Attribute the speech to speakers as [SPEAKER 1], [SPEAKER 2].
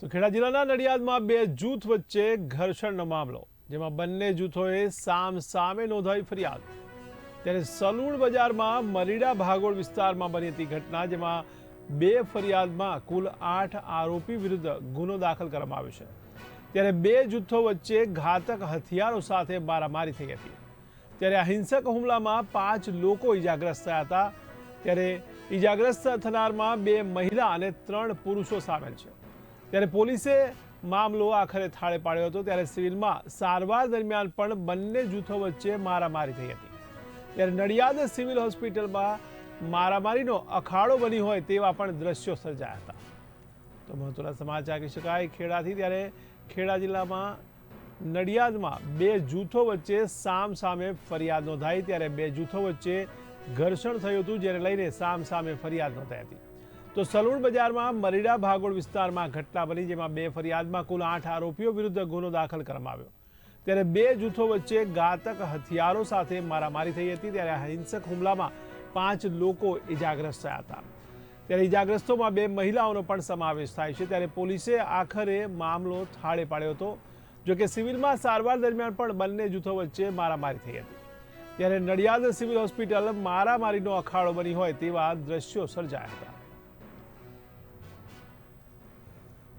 [SPEAKER 1] તો ખેડા જિલ્લાના નડિયાદમાં બે જૂથ વચ્ચે ઘર્ષણનો મામલો, જેમાં બંને જૂથોએ સામ સામે નોંધાવી ફરિયાદ. ત્યારે સલૂણ બજારમાં મરીડા ભાગોળ વિસ્તારમાં બની હતી ઘટના, જેમાં બે ફરિયાદમાં કુલ આઠ આરોપી વિરુદ્ધ ગુનો દાખલ કરવામાં આવ્યો છે. ત્યારે બે જૂથો વચ્ચે ઘાતક હથિયારો સાથે મારામારી થઈ હતી. ત્યારે આ હિંસક હુમલામાં પાંચ લોકો ઈજાગ્રસ્ત થયા હતા. ત્યારે ઈજાગ્રસ્ત થનારમાં બે મહિલા અને ત્રણ પુરુષો સામેલ છે. ત્યારે પોલીસે મામલો આખરે થાળે પાડ્યો હતો. ત્યારે સિવિલમાં સારવાર દરમિયાન પણ બંને જૂથો વચ્ચે મારામારી થઈ હતી. ત્યારે નડિયાદ સિવિલ હોસ્પિટલમાં મારામારીનો અખાડો બની હોય તેવા પણ દ્રશ્યો સર્જાયા હતા. તો મહત્વના સમાચાર કહી શકાય, ખેડાથી ત્યારે ખેડા જિલ્લામાં નડિયાદમાં બે જૂથો વચ્ચે સામ સામે ફરિયાદ નોંધાઈ. ત્યારે બે જૂથો વચ્ચે ઘર્ષણ થયું હતું, જેને લઈને સામ સામે ફરિયાદ નોંધાઈ હતી. તો સલૂણ બજારમાં મરીડા ભાગોળ વિસ્તારમાં ઘટના બની જેમાં બે ફરિયાદમાં કુલ આઠ આરોપીઓ વિરુદ્ધ ગુનો દાખલ કરવામાં આવ્યો. ત્યારે બે જૂથો વચ્ચે ઘાતક હથિયારો સાથે મારામારી થઈ હતી ત્યારે હિંસક હુમલામાં પાંચ લોકો ઇજાગ્રસ્ત થયા હતા. ત્યારે ઇજાગ્રસ્તોમાં બે મહિલાઓનો પણ સમાવેશ થાય છે. ત્યારે પોલીસે આખરે મામલો થાળે પાડ્યો હતો, જો કે સિવિલમાં સારવાર દરમિયાન પણ બંને જૂથો વચ્ચે મારામારી થઈ હતી. ત્યારે નડિયાદ સિવિલ હોસ્પિટલ મારામારીનો અખાડો બની હોય તેવા દ્રશ્યો સર્જાયા હતા.